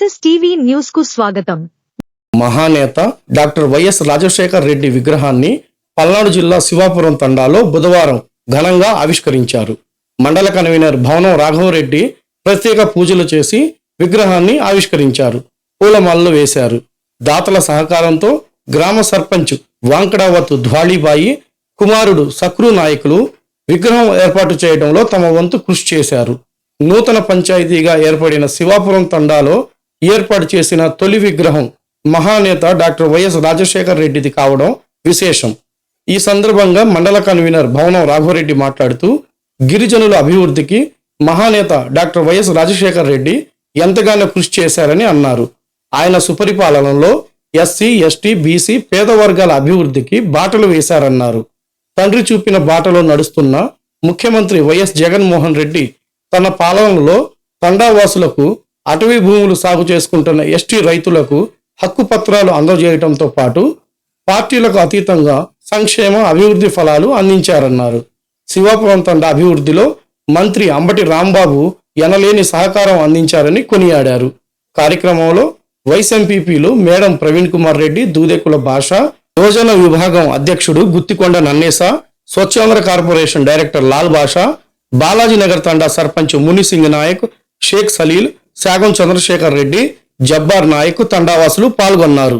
SS TV న్యూస్కు స్వాగతం. మహానేత డాక్టర్ వైఎస్ రాజశేఖర్ రెడ్డి విగ్రహాన్ని పల్నాడు జిల్లా శివాపురం తండాలో బుధవారం ఘనంగా ఆవిష్కరించారు. మండల కన్వీనర్ భవనం రాఘవరెడ్డి ప్రత్యేక పూజలు చేసి విగ్రహాన్ని ఆవిష్కరించారు. పూలమాలలు వేశారు. దాతల సహకారంతో గ్రామ సర్పంచ్ వాంకడావత్ ధ్వాళీబాయి కుమారుడు సక్రు నాయకులు విగ్రహం ఏర్పాటు చేయడంలో తమ వంతు కృషి చేశారు. నూతన పంచాయతీగా ఏర్పడిన శివాపురం తండాలో ఏర్పాటు చేసిన తొలి విగ్రహం మహానేత డాక్టర్ వైఎస్ రాజశేఖర్ రెడ్డిది కావడం విశేషం. ఈ సందర్భంగా మండల కన్వీనర్ భవనం రాఘవరెడ్డి మాట్లాడుతూ గిరిజనుల అభివృద్ధికి మహానేత డాక్టర్ వైఎస్ రాజశేఖర్ రెడ్డి ఎంతగానో కృషి చేశారని అన్నారు. ఆయన సుపరిపాలనలో ఎస్సీ ఎస్టీ బీసీ పేద వర్గాల అభివృద్ధికి బాటలు వేశారన్నారు. తండ్రి చూపిన బాటలో నడుస్తున్న ముఖ్యమంత్రి వైఎస్ జగన్మోహన్ రెడ్డి తన పాలనలో తండావాసులకు అటవీ భూములు సాగు చేసుకుంటున్న ఎస్టీ రైతులకు హక్కు పత్రాలు అందజేయడంతో పాటు పార్టీలకు అతీతంగా సంక్షేమ అభివృద్ధి ఫలాలు అందించారన్నారు. శివాపురం తండ అభివృద్ధిలో మంత్రి అంబటి రాంబాబు ఎనలేని సహకారం అందించారని కొనియాడారు. కార్యక్రమంలో వైస్ ఎంపీపీలు మేడం ప్రవీణ్ కుమార్ రెడ్డి దూదెకుల భాష యోజన విభాగం అధ్యక్షుడు గుత్తికొండ నన్నేస స్వచ్ఛాంధ్ర కార్పొరేషన్ డైరెక్టర్ లాల్ బాషా బాలాజీనగర్ తండా సర్పంచ్ మునిసింగ్ నాయక్ షేక్ సలీల్ శాగం చంద్రశేఖర్ రెడ్డి జబ్బార్ నాయక్ తండావాసులు పాల్గొన్నారు.